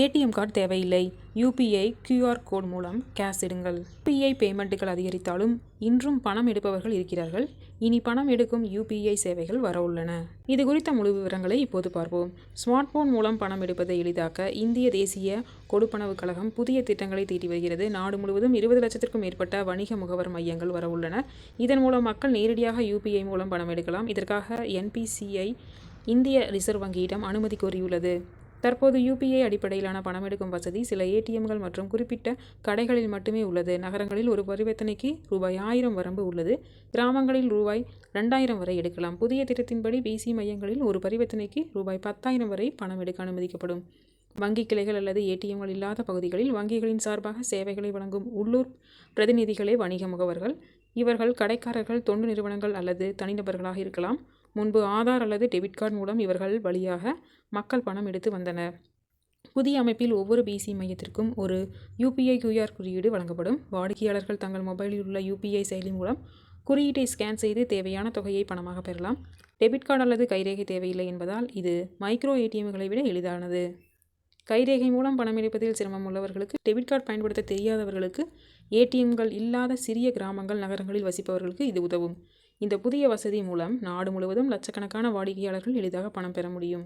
ATM card தேவையில்லை. UPI QR code மூலம் cash எடுங்கள் யூபிஐ பேமெண்ட்டுகள் அதிகரித்தாலும் இன்றும் பணம் எடுப்பவர்கள் இருக்கிறார்கள். இனி பணம் எடுக்கும் யூபிஐ சேவைகள் வரவுள்ளன இது குறித்த முழு விவரங்களை இப்போது பார்ப்போம். ஸ்மார்ட் போன் மூலம் பணம் எடுப்பதை எளிதாக்க இந்திய தேசிய கொடுப்பனவு கழகம் புதிய திட்டங்களை தீட்டி வருகிறது. நாடு முழுவதும் இருபது லட்சத்திற்கும் மேற்பட்ட வணிக முகவர் மையங்கள் வரவுள்ளன இதன் மூலம் மக்கள் நேரடியாக யூபிஐ மூலம் பணம் எடுக்கலாம். இதற்காக என்பிசிஐ இந்திய ரிசர்வ் வங்கியிடம் அனுமதி கோரியுள்ளது. தற்போது யூபிஐ அடிப்படையிலான பணம் எடுக்கும் வசதி சில ஏடிஎம்கள் மற்றும் குறிப்பிட்ட கடைகளில் மட்டுமே உள்ளது. நகரங்களில் ஒரு பரிவர்த்தனைக்கு ரூபாய் ஆயிரம் வரம்பு உள்ளது. கிராமங்களில் ரூபாய் ரெண்டாயிரம் வரை எடுக்கலாம். புதிய திட்டத்தின்படி பிசி மையங்களில் ஒரு பரிவர்த்தனைக்கு ரூபாய் பத்தாயிரம் வரை பணம் எடுக்க அனுமதிக்கப்படும். வங்கி கிளைகள் அல்லது ஏடிஎம்கள் இல்லாத பகுதிகளில் வங்கிகளின் சார்பாக சேவைகளை வழங்கும் உள்ளூர் பிரதிநிதிகளே வணிக முகவர்கள். இவர்கள் கடைக்காரர்கள் தொண்டு நிறுவனங்கள் அல்லது தனிநபர்களாக இருக்கலாம். முன்பு ஆதார் அல்லது டெபிட் கார்டு மூலம் இவர்கள் வழியாக மக்கள் பணம் எடுத்து வந்தனர். புதிய அமைப்பில் ஒவ்வொரு பிசி மையத்திற்கும் ஒரு யூபிஐ கியூஆர் குறியீடு வழங்கப்படும். வாடிக்கையாளர்கள் தங்கள் மொபைலில் உள்ள யூபிஐ செயலி மூலம் குறியீட்டை ஸ்கேன் செய்து தேவையான தொகையை பணமாக பெறலாம். டெபிட் கார்டு அல்லது கைரேகை தேவையில்லை என்பதால் இது மைக்ரோ ஏடிஎம்களை விட எளிதானது. கைரேகை மூலம் பணம் எடுப்பதில் சிரமம் உள்ளவர்களுக்கு டெபிட் கார்டு பயன்படுத்த தெரியாதவர்களுக்கு ஏடிஎம்கள் இல்லாத சிறிய கிராமங்கள் நகரங்களில் வசிப்பவர்களுக்கு இது உதவும். இந்த புதிய வசதி மூலம் நாடு முழுவதும் லட்சக்கணக்கான வாடிக்கையாளர்கள் எளிதாக பணம் பெற முடியும்.